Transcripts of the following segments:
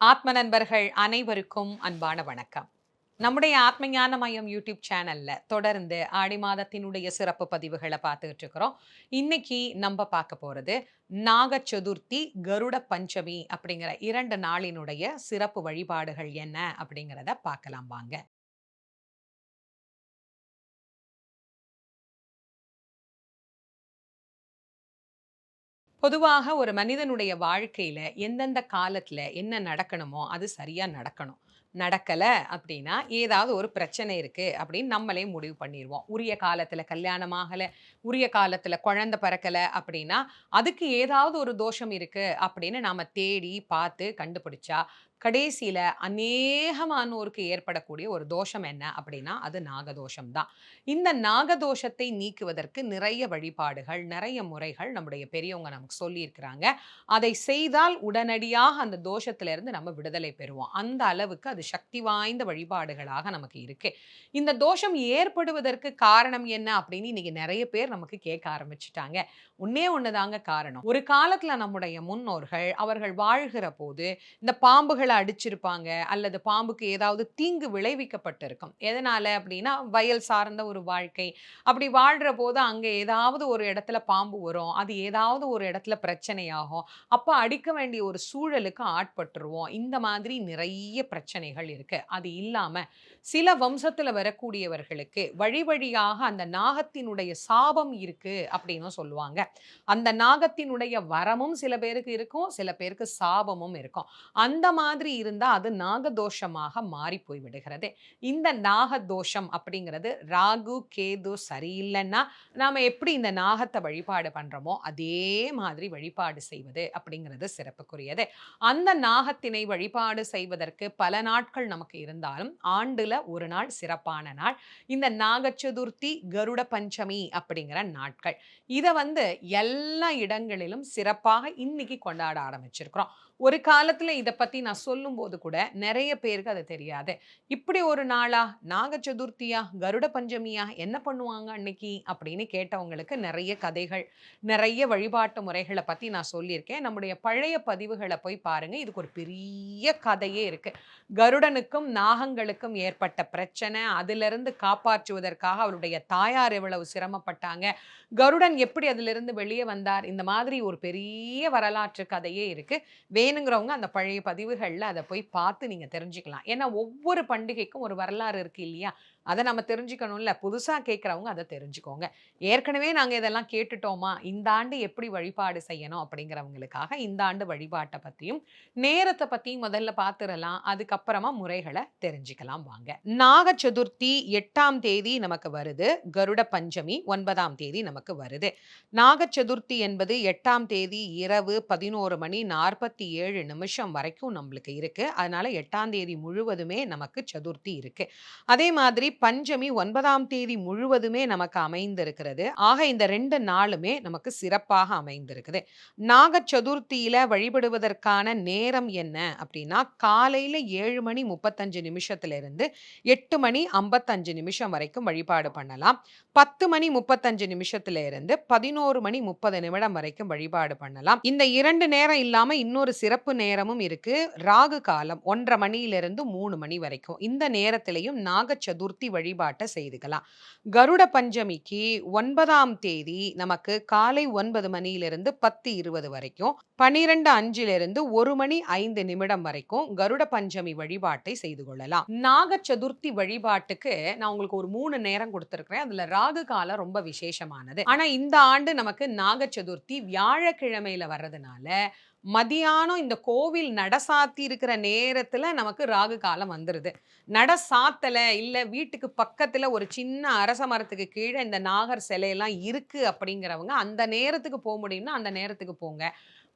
ஆத்ம நண்பர்கள் அனைவருக்கும் அன்பான வணக்கம். நம்முடைய ஆத்ம ஞான மையம் யூடியூப் சேனல்ல தொடர்ந்து ஆடி மாதத்தினுடைய சிறப்பு பதிவுகளை பார்த்துக்கிட்டு இருக்கிறோம். இன்னைக்கு நம்ம பார்க்க போறது நாக சதுர்த்தி கருட பஞ்சமி அப்படிங்கிற இரண்டு நாளினுடைய சிறப்பு வழிபாடுகள் என்ன அப்படிங்கிறத பார்க்கலாம் வாங்க. பொதுவாக ஒரு மனிதனுடைய வாழ்க்கையில் எந்தெந்த காலத்தில் என்ன நடக்கணுமோ அது சரியாக நடக்கணும். நடக்கலை அப்படின்னா ஏதாவது ஒரு பிரச்சனை இருக்கு அப்படின்னு நம்மளே முடிவு பண்ணிடுவோம் உரிய காலத்தில் கல்யாணம் ஆகலை உரிய காலத்தில் குழந்தை பிறக்கலை அப்படின்னா அதுக்கு ஏதாவது ஒரு தோஷம் இருக்குது அப்படின்னு நாம் தேடி பார்த்து கண்டுபிடிச்சா கடைசியில அநேகமானோருக்கு ஏற்படக்கூடிய ஒரு தோஷம் என்ன அப்படின்னா அது நாகதோஷம் தான். இந்த நாகதோஷத்தை நீக்குவதற்கு நிறைய வழிபாடுகள் நிறைய முறைகள் நம்முடைய பெரியவங்க நமக்கு சொல்லியிருக்கிறாங்க. அதை செய்தால் உடனடியாக அந்த தோஷத்திலிருந்து நம்ம விடுதலை பெறுவோம். அந்த அளவுக்கு அது சக்தி வாய்ந்த வழிபாடுகளாக நமக்கு இருக்கு. இந்த தோஷம் ஏற்படுவதற்கு காரணம் என்ன அப்படின்னு இன்னைக்கு நிறைய பேர் நமக்கு கேட்க ஆரம்பிச்சிட்டாங்க. ஒன்னே ஒண்ணுதாங்க காரணம். ஒரு காலத்துல நம்முடைய முன்னோர்கள் அவர்கள் வாழ்கிற போது இந்த பாம்புகளை அடிச்சிருப்பாங்க அல்லது பாம்புக்கு ஏதாவது தீங்கு விளைவிக்கப்பட்டிருக்கும். எதனால அப்படின்னா வயல் சார்ந்த ஒரு வாழ்க்கை. அப்படி வாழ்கிற போது அங்கே ஏதாவது ஒரு இடத்துல பாம்பு வரும் அது ஏதாவது ஒரு இடத்துல பிரச்சனையாகும். அப்போ அடிக்க வேண்டிய ஒரு சூழலுக்கு ஆட்பட்டுருவோம். இந்த மாதிரி நிறைய பிரச்சனைகள் இருக்குது அது இல்லாமல் சில வம்சத்தில் வரக்கூடியவர்களுக்கு வழி வழியாக அந்த நாகத்தினுடைய சாபம் இருக்குது அப்படின்னு சொல்லுவாங்க. அந்த நாகத்தினுடைய வரமும் சில பேருக்கு இருக்கும் சில பேருக்கு சாபமும் இருக்கும். அந்த மாதிரி இருந்தா அது நாகதோஷமாக மாறி போய் விடுகிறது. இந்த நாகதோஷம் அப்படிங்கிறது ராகு கேது சரியில்லைன்னா நாம எப்படி இந்த நாகத்தை வழிபாடு பண்றோமோ அதே மாதிரி வழிபாடு செய்வது அப்படிங்கிறது சிறப்புக்குரியது. அந்த நாகத்தினை வழிபாடு செய்வதற்கு பல நாட்கள் நமக்கு இருந்தாலும் ஆண்டுல ஒரு நாள் சிறப்பான நாள். இந்த நாக சதுர்த்தி கருட பஞ்சமி அப்படிங்கிற நாட்கள். இதை வந்து எல்லா இடங்களிலும் சிறப்பாக இன்னைக்கு கொண்டாட ஆரம்பிச்சிருக்கிறோம். ஒரு காலத்தில் இதை பற்றி நான் சொல்லும்போது கூட நிறைய பேருக்கு அது தெரியாது. இப்படி ஒரு நாளா நாக சதுர்த்தியா கருட பஞ்சமியா என்ன பண்ணுவாங்க அன்னைக்கு? அப்படின்னு கேட்டவங்களுக்கு நிறைய கதைகள் நிறைய வழிபாட்டு முறைகளை பற்றி நான் சொல்லியிருக்கேன். நம்முடைய பழைய பதிவுகளை போய் பாருங்கள் இதுக்கு ஒரு பெரிய கதையே இருக்குது கருடனுக்கும் நாகங்களுக்கும் ஏற்பட்ட பிரச்சனை அதிலிருந்து காப்பாற்றுவதற்காக அவருடைய தாயார் எவ்வளவு சிரமப்பட்டாங்க கருடன் எப்படி அதிலிருந்து வெளியே வந்தார் இந்த மாதிரி ஒரு பெரிய வரலாற்று கதையே இருக்கு. வேணுங்கிறவங்க அந்த பழைய பதிவுகளில் அதை போய் பார்த்து நீங்கள் தெரிஞ்சுக்கலாம். ஏன்னா ஒவ்வொரு பண்டிகைக்கும் ஒரு வரலாறு இருக்கு இல்லையா? அதை நம்ம தெரிஞ்சுக்கணும்ல. புதுசாக கேட்குறவங்க அதை தெரிஞ்சுக்கோங்க. ஏற்கனவே நாங்கள் இதெல்லாம் கேட்டுட்டோமா? இந்த ஆண்டு எப்படி வழிபாடு செய்யணும் அப்படிங்கிறவங்களுக்காக இந்த ஆண்டு வழிபாட்டை பற்றியும் நேரத்தை பற்றியும் முதல்ல பார்த்துடலாம் அதுக்கப்புறமா முறைகளை தெரிஞ்சுக்கலாம் வாங்க. நாக சதுர்த்தி எட்டாம் தேதி நமக்கு வருது. கருட பஞ்சமி ஒன்பதாம் தேதி நமக்கு வருது. நாக சதுர்த்தி என்பது எட்டாம் தேதி இரவு பதினோரு மணி நாற்பத்தி ஏழு நிமிஷம் வரைக்கும் நம்மளுக்கு இருக்குது அதனால் எட்டாம் தேதி முழுவதுமே நமக்கு சதுர்த்தி இருக்குது அதே மாதிரி பஞ்சமி ஒன்பதாம் தேதி முழுவதுமே நமக்கு அமைந்திருக்கிறது. ஆக இந்த ரெண்டு நாளுமே நமக்கு சிறப்பாக அமைந்திருக்குது. நாக சதுர்த்தியில வழிபடுவதற்கான நேரம் என்ன அப்படின்னா காலையில ஏழு மணி முப்பத்தஞ்சு நிமிஷத்துல இருந்து எட்டு மணி ஐம்பத்தஞ்சு நிமிஷம் வரைக்கும் வழிபாடு பண்ணலாம். பத்து மணி முப்பத்தஞ்சு நிமிஷத்துல இருந்து பதினோரு மணி முப்பது நிமிடம் வரைக்கும் வழிபாடு பண்ணலாம். இந்த இரண்டு நேரம் இல்லாம இன்னொரு சிறப்பு நேரமும் இருக்கு. ராகு காலம் ஒன்றரை மணியிலிருந்து மூணு மணி வரைக்கும். இந்த நேரத்திலையும் நாக சதுர்த்தி வழிபாட்டை செய்துக்கலாம். கருட பஞ்சமிக்கு ஒன்பதாம் தேதி நமக்கு காலை ஒன்பது மணியிலிருந்து பத்து இருபது வரைக்கும் பனிரெண்டு அஞ்சிலிருந்து ஒரு மணி ஐந்து நிமிடம் வரைக்கும் கருட பஞ்சமி வழிபாட்டை செய்து கொள்ளலாம். நாக சதுர்த்தி வழிபாட்டுக்கு நான் உங்களுக்கு ஒரு மூணு நேரம் கொடுத்துருக்கிறேன். அதுல ராகு காலம் ரொம்ப விசேஷமானது. ஆனா இந்த ஆண்டு நமக்கு நாக சதுர்த்தி வியாழக்கிழமையில வர்றதுனால மதியானம் இந்த கோவில் நட சாத்தி இருக்கிற நேரத்தில் நமக்கு ராகு காலம் வந்துடுது நட சாத்தலை இல்லை வீட்டுக்கு பக்கத்தில் ஒரு சின்ன அரச மரத்துக்கு கீழே இந்த நாகர் சிலையெல்லாம் இருக்குது அப்படிங்கிறவங்க அந்த நேரத்துக்கு போக முடியும்னா அந்த நேரத்துக்கு போங்க.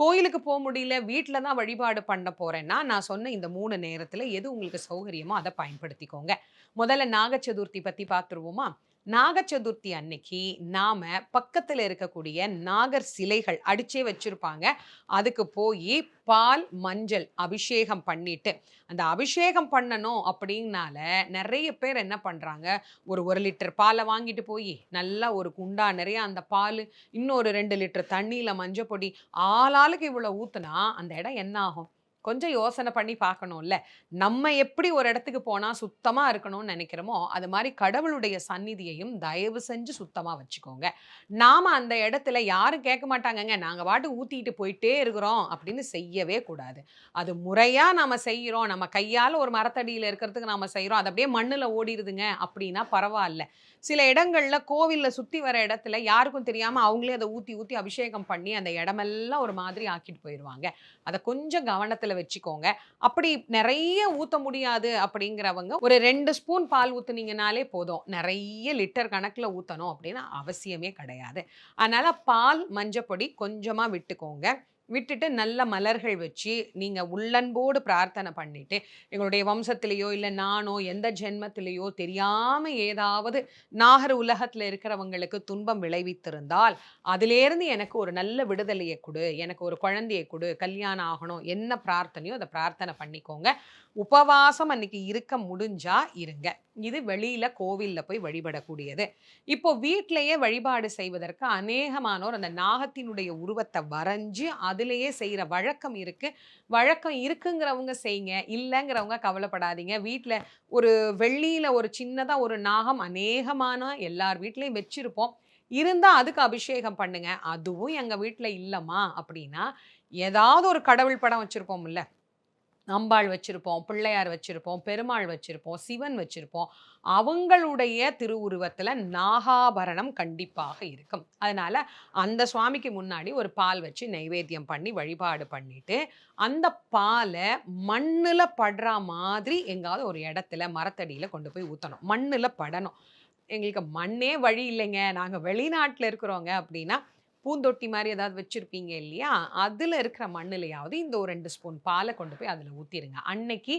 கோயிலுக்கு போக முடியல வீட்டில் தான் வழிபாடு பண்ண போகிறேன்னா நான் சொன்ன இந்த மூணு நேரத்தில் எது உங்களுக்கு சௌகரியமோ அதை பயன்படுத்திக்கோங்க. முதல்ல நாக சதுர்த்தி பற்றி பார்த்துருவோமா? நாக சதுர்த்தி அன்னைக்கு நாம பக்கத்துல இருக்கக்கூடிய நாகர் சிலைகள் அடிச்சே வச்சிருப்பாங்க. அதுக்கு போய் பால் மஞ்சள் அபிஷேகம் பண்ணிட்டு அந்த அபிஷேகம் பண்ணணும் அப்படின்னால நிறைய பேர் என்ன பண்ணுறாங்க ஒரு ஒரு லிட்டர் பாலை வாங்கிட்டு போய் நல்லா ஒரு குண்டா நிறைய அந்த பால் இன்னொரு ரெண்டு லிட்டர் தண்ணியில் மஞ்சள் பொடி ஆளாளுக்கு இவ்வளோ ஊற்றுனா அந்த இடம் என்ன ஆகும்? கொஞ்சம் யோசனை பண்ணி பார்க்கணும்ல. நம்ம எப்படி ஒரு இடத்துக்கு போனால் சுத்தமாக இருக்கணும்னு நினைக்கிறோமோ அது மாதிரி கடவுளுடைய சந்நிதியையும் தயவு செஞ்சு சுத்தமாக வச்சுக்கோங்க. நாம் அந்த இடத்துல யாரும் கேட்க மாட்டாங்கங்க. நாங்கள் பாட்டு ஊற்றிட்டு போயிட்டே இருக்கிறோம் அப்படின்னு செய்யவே கூடாது. அது முறையாக நாம் செய்கிறோம் நம்ம கையால் ஒரு மரத்தடியில் இருக்கிறதுக்கு நாம் செய்கிறோம் அது அப்படியே மண்ணில் ஓடிடுதுங்க அப்படின்னா பரவாயில்ல சில இடங்களில் கோவில்ல சுற்றி வர இடத்துல யாருக்கும் தெரியாமல் அவங்களே அதை ஊற்றி ஊற்றி அபிஷேகம் பண்ணி அந்த இடமெல்லாம் ஒரு மாதிரி ஆக்கிட்டு போயிடுவாங்க அதை கொஞ்சம் கவனத்தில் வச்சுக்கோங்க. அப்படி நிறைய ஊத்த முடியாது அப்படிங்கிறவங்க ஒரு ரெண்டு ஸ்பூன் பால் ஊற்றுனீங்கனாலே போதும். நிறைய லிட்டர் கணக்குல ஊத்தணும் அப்படின்னு அவசியமே கிடையாது. அதனால பால், மஞ்சப்பொடி கொஞ்சமா விட்டுக்கோங்க. விட்டுட்டு நல்ல மலர்கள் வச்சு, நீங்கள் உள்ளன்போடு பிரார்த்தனை பண்ணிட்டு, எங்களுடைய வம்சத்திலேயோ, இல்லை நானோ எந்த ஜென்மத்திலேயோ தெரியாமல் ஏதாவது நாகர் உலகத்தில் இருக்கிறவங்களுக்கு துன்பம் விளைவித்திருந்தால், அதிலேருந்து எனக்கு ஒரு நல்ல விடுதலையை கொடு எனக்கு ஒரு குழந்தையை கொடு கல்யாணம் ஆகணும், என்ன பிரார்த்தனையோ அதை பிரார்த்தனை பண்ணிக்கோங்க. உபவாசம் அன்னைக்கு இருக்க முடிஞ்சா இருங்க. இது வெளியில கோவில்ல போய் வழிபடக்கூடியது. இப்போ வீட்டிலேயே வழிபாடு செய்வதற்கு அநேகமானோர் அந்த நாகத்தினுடைய உருவத்தை வரைஞ்சு, அதிலேயே செய்கிற வழக்கம் இருக்கு. வழக்கம் இருக்குங்கிறவங்க செய்யுங்க. இல்லைங்கிறவங்க கவலைப்படாதீங்க. வீட்டில் ஒரு வெள்ளியில ஒரு சின்னதாக ஒரு நாகம் அநேகமான எல்லார் வீட்லேயும் வச்சிருப்போம். இருந்தால் அதுக்கு அபிஷேகம் பண்ணுங்க. அதுவும் எங்கள் வீட்டில் இல்லைம்மா அப்படின்னா, ஏதாவது ஒரு கடவுள் படம் வச்சுருப்போம்ல அம்பாள் வச்சுருப்போம் பிள்ளையார் வச்சுருப்போம் பெருமாள் வச்சுருப்போம் சிவன் வச்சுருப்போம் அவங்களுடைய திருவுருவத்தில் நாகாபரணம் கண்டிப்பாக இருக்கும். அதனால் அந்த சுவாமிக்கு முன்னாடி ஒரு பால் வச்சு நைவேத்தியம் பண்ணி வழிபாடு பண்ணிவிட்டு அந்த பாலை மண்ணில் படுறா மாதிரி எங்காவது ஒரு இடத்துல மரத்தடியில் கொண்டு போய் ஊற்றணும் மண்ணில் படணும். எங்களுக்கு மண்ணே வழி இல்லைங்க. நாங்கள் வெளிநாட்டில் இருக்கிறோங்க அப்படின்னா, பூந்தொட்டி மாதிரி ஏதாவது வச்சுருப்பீங்க இல்லையா? அதில் இருக்கிற மண்ணிலையாவது இந்த ஒரு ரெண்டு ஸ்பூன் பாலை கொண்டு போய் அதில் ஊற்றிடுங்க அன்னைக்கு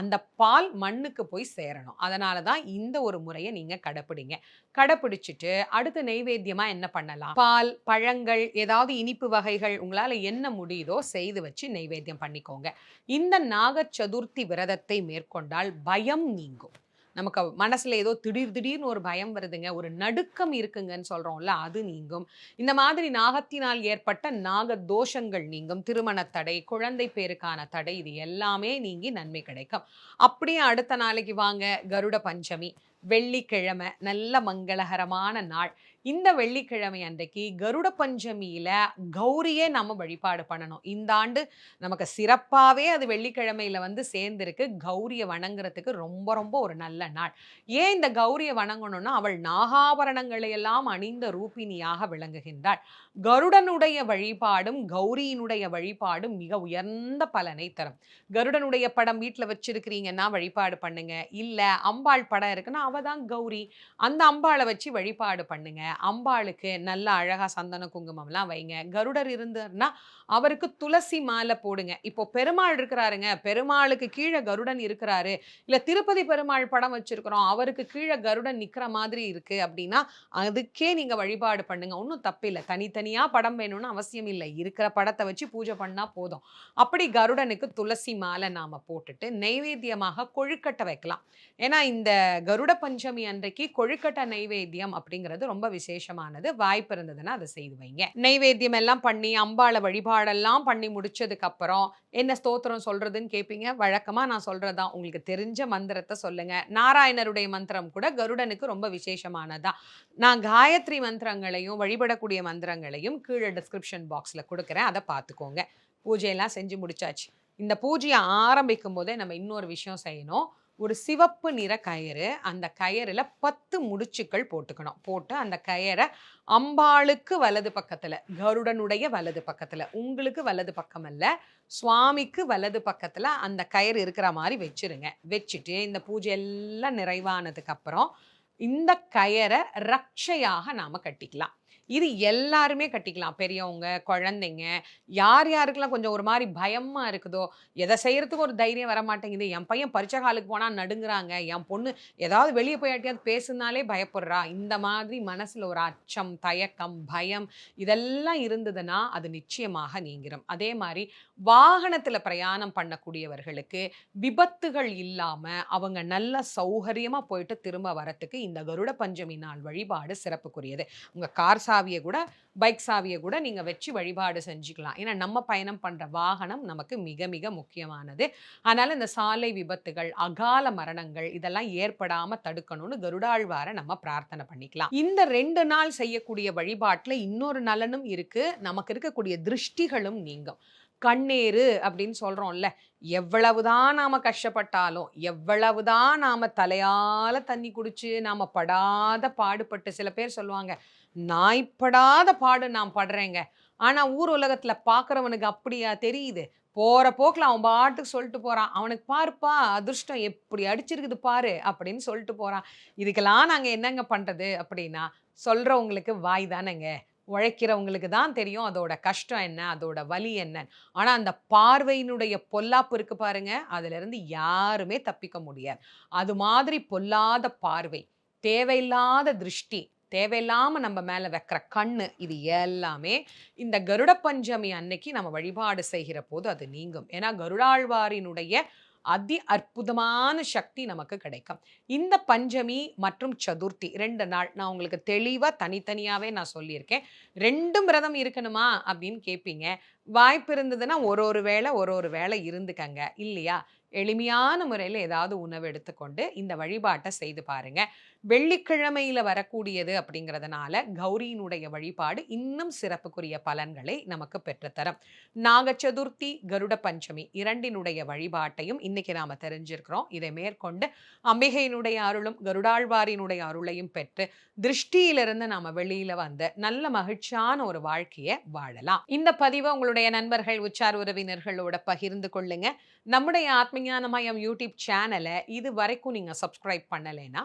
அந்த பால் மண்ணுக்கு போய் சேரணும். அதனால தான் இந்த ஒரு முறையை நீங்கள் கடைப்பிடிங்க. கடைப்பிடிச்சிட்டு அடுத்து நெய்வேத்தியமாக என்ன பண்ணலாம்? பால், பழங்கள், ஏதாவது இனிப்பு வகைகள் உங்களால் என்ன முடியுதோ செய்து வச்சு நெய்வேத்தியம் பண்ணிக்கோங்க. இந்த நாக சதுர்த்தி விரதத்தை மேற்கொண்டால் பயம் நீங்கும். நமக்கு மனசுல ஏதோ திடீர் திடீர்னு ஒரு பயம் வருதுங்க. ஒரு நடுக்கம் இருக்குங்கன்னு சொல்றோம்ல, அது நீங்கும். இந்த மாதிரி நாகத்தினால் ஏற்பட்ட நாக தோஷங்கள் நீங்கும். திருமண தடை, குழந்தை பேருக்கான தடை இது எல்லாமே நீங்கி நன்மை கிடைக்கும். அப்படியே அடுத்த நாளைக்கு வாங்க கருட பஞ்சமி. வெள்ளிக்கிழமை நல்ல மங்களகரமான நாள். இந்த வெள்ளிக்கிழமை அன்றைக்கு கருட பஞ்சமியில் கௌரியே நம்ம வழிபாடு பண்ணணும். இந்த ஆண்டு நமக்கு சிறப்பாகவே அது வெள்ளிக்கிழமையில வந்து சேர்ந்துருக்கு கௌரியை வணங்குறதுக்கு ரொம்ப ரொம்ப ஒரு நல்ல நாள். ஏன் இந்த கௌரியை வணங்கணும்னா, அவள் நாகாபரணங்களை எல்லாம் அணிந்த ரூபிணியாக விளங்குகின்றாள். கருடனுடைய வழிபாடும், கௌரியினுடைய வழிபாடும் மிக உயர்ந்த பலனை தரும். கருடனுடைய படம் வீட்டில் வச்சிருக்கிறீங்கன்னா வழிபாடு பண்ணுங்க. இல்லை அம்பாள் படம் இருக்குன்னா, அவள் தான் கௌரி. அந்த அம்பாளை வச்சு வழிபாடு பண்ணுங்க. அம்பாளுக்கு நல்ல அழகா சந்தன குங்குமம்லாம் வைங்க. கருடர் இருந்தார்னா, அவருக்கு துளசி மாலை போடுங்க. இப்போ பெருமாள் இருக்கிறாருங்க. பெருமாளுக்கு கீழே கருடன் இருக்கிறாரு. இல்ல திருப்பதி பெருமாள் படம் வச்சிருக்கிறோம். அவருக்கு கீழே கருடன் நிக்கிற மாதிரி இருக்கு அப்படின்னா, அதுக்கே நீங்க வழிபாடு பண்ணுங்க. ஒன்றும் தப்பில்ல. தனித்தனியா படம் வேணும்னு அவசியம் இல்ல. இருக்கிற படத்தை வச்சு பூஜை பண்ணா போதும். அப்படி கருடனுக்கு துளசி மாலை நாம போட்டுட்டு, நைவேத்தியமாக கொழுக்கட்டை வைக்கலாம். ஏன்னா, இந்த கருட பஞ்சமி அன்றைக்கு கொழுக்கட்டை நைவேத்தியம் அப்படிங்கிறது ரொம்ப விசேஷமானது. வாய்ப்பு இருந்ததுன்னா அதை செய்து வைங்க. நெய்வேத்தியம் எல்லாம் பண்ணி, அம்பாள வழிபாடெல்லாம் பண்ணி முடிச்சதுக்கு அப்புறம், என்ன ஸ்தோத்திரம் சொல்றதுன்னு கேட்பீங்க. வழக்கமாக நான் சொல்றது தான். உங்களுக்கு தெரிஞ்ச மந்திரத்தை சொல்லுங்க. நாராயணருடைய மந்திரம் கூட கருடனுக்கு ரொம்ப விசேஷமானதா நான் காயத்ரி மந்திரங்களையும், வழிபடக்கூடிய மந்திரங்களையும் கீழே டிஸ்கிரிப்ஷன் பாக்ஸில் கொடுக்குறேன் அதை பார்த்துக்கோங்க. பூஜையெல்லாம் செஞ்சு முடிச்சாச்சு. இந்த பூஜைய ஆரம்பிக்கும்போதே நம்ம இன்னொரு விஷயம் செய்யணும். ஒரு சிவப்பு நிற கயிறு. அந்த கயிறில் பத்து முடிச்சுக்கள் போட்டுக்கணும். போட்டு அந்த கயிறை அம்பாளுக்கு வலது பக்கத்தில் கருடனுடைய வலது பக்கத்தில் உங்களுக்கு வலது பக்கம் அல்ல, சுவாமிக்கு வலது பக்கத்தில் அந்த கயிறு இருக்கிற மாதிரி வச்சுருங்க. வச்சுட்டு இந்த பூஜை எல்லாம் நிறைவானதுக்கப்புறம் இந்த கயரை ரக்ஷையாக நாம் கட்டிக்கலாம். இது எல்லாருமே கட்டிக்கலாம். பெரியவங்க, குழந்தைங்க, யார் யாருக்கெல்லாம் கொஞ்சம் ஒரு மாதிரி பயமாக இருக்குதோ, எதை செய்கிறதுக்கு ஒரு தைரியம் வரமாட்டேங்குது. என் பையன் பரீட்சை காலுக்கு போனால் நடுங்குறாங்க. என் பொண்ணு ஏதாவது வெளியே போய் பேசுனாலே பயப்படுறா. இந்த மாதிரி மனசில் ஒரு அச்சம், தயக்கம், பயம் இதெல்லாம் இருந்ததுன்னா, அது நிச்சயமாக நீங்கிரும். அதே மாதிரி வாகனத்தில் பிரயாணம் பண்ணக்கூடியவர்களுக்கு விபத்துகள் இல்லாமல் அவங்க நல்ல சௌகரியமாக போயிட்டு திரும்ப வரத்துக்கு இந்த கருட பஞ்சமி நாள் வழிபாடு சிறப்புக்குரியது. உங்கள் கார் சாவியை கூட பைக் சாவியை கூட நீங்கள் வச்சு வழிபாடு செஞ்சுக்கலாம். ஏன்னா நம்ம பயணம் பண்ணுற வாகனம் நமக்கு மிக மிக முக்கியமானது. அதனால் இந்த சாலை விபத்துகள் அகால மரணங்கள் இதெல்லாம் ஏற்படாமல் தடுக்கணும்னு கருடாழ்வாரை நம்ம பிரார்த்தனை பண்ணிக்கலாம். இந்த ரெண்டு நாள் செய்யக்கூடிய வழிபாட்டில் இன்னொரு நலனும் இருக்குது நமக்கு இருக்கக்கூடிய திருஷ்டிகளும் நீங்கும். கண்ணீர் அப்படின்னு சொல்கிறோம்ல எவ்வளவுதான் நாம் கஷ்டப்பட்டாலும் எவ்வளவுதான் நாம் தலையால் தண்ணி குடித்து நாம் படாத பாடுபட்டு சில பேர் சொல்லுவாங்க நாய்ப்படாத பாடு நான் படுறேங்க. ஆனால் ஊர் உலகத்தில் பார்க்குறவனுக்கு அப்படியா தெரியுது? போகிற போக்கில் அவன் பாட்டுக்கு சொல்லிட்டு போகிறான் அவனுக்கு பாருப்பா அதிர்ஷ்டம் எப்படி அடிச்சிருக்குது பாரு அப்படின்னு சொல்லிட்டு போகிறான் இதுக்கெல்லாம் நாங்கள் என்னங்க பண்ணுறது அப்படின்னா சொல்கிறவங்களுக்கு வாய் தானேங்க. உழைக்கிறவங்களுக்கு தான் தெரியும் அதோட கஷ்டம் என்ன அதோட வலி என்ன. ஆனால் அந்த பார்வையினுடைய பொல்லாப்பு இருக்கு பாருங்க. அதுலேருந்து யாருமே தப்பிக்க முடியாது. அது மாதிரி பொல்லாத பார்வை தேவையில்லாத திருஷ்டி தேவையில்லாமல் நம்ம மேலே வைக்கிற கண்ணு இது எல்லாமே இந்த கருட பஞ்சமி அன்னைக்கு நம்ம வழிபாடு செய்கிற போது அது நீங்கும். ஏன்னா கருடாழ்வாரினுடைய அதி அற்புதமான சக்தி நமக்கு கிடைக்கும். இந்த பஞ்சமி மற்றும் சதுர்த்தி ரெண்டு நாள் நான் உங்களுக்கு தெளிவாக தனித்தனியாகவே நான் சொல்லியிருக்கேன். ரெண்டும் விரதம் இருக்கணுமா அப்படின்னு கேட்பீங்க வாய்ப்பு இருந்ததுன்னா ஒரு ஒரு வேளை ஒரு ஒரு வேளை இருந்துக்கங்க. இல்லையா? எளிமையான முறையில் ஏதாவது உணவு எடுத்துக்கொண்டு இந்த வழிபாட்டை செய்து பாருங்கள் வெள்ளிக்கிழமையில் வரக்கூடியது அப்படிங்கிறதுனால கௌரியினுடைய வழிபாடு இன்னும் சிறப்புக்குரிய பலன்களை நமக்கு பெற்றுத்தரும். நாக சதுர்த்தி கருட பஞ்சமி இரண்டினுடைய வழிபாட்டையும் இன்னைக்கு நாம தெரிஞ்சிருக்கிறோம். இதை மேற்கொண்டு அம்பிகையினுடைய அருளும் கருடாழ்வாரினுடைய அருளையும் பெற்று திருஷ்டியிலிருந்து நாம வெளியில வந்து நல்ல மகிழ்ச்சியான ஒரு வாழ்க்கையை வாழலாம். இந்த பதிவை உங்களுடைய நண்பர்கள் உச்சார் உறவினர்களோட பகிர்ந்து கொள்ளுங்க. நம்முடைய ஆத்மஞானமயம் யூடியூப் சேனலை இது வரைக்கும் நீங்கள் சப்ஸ்கிரைப் பண்ணலைன்னா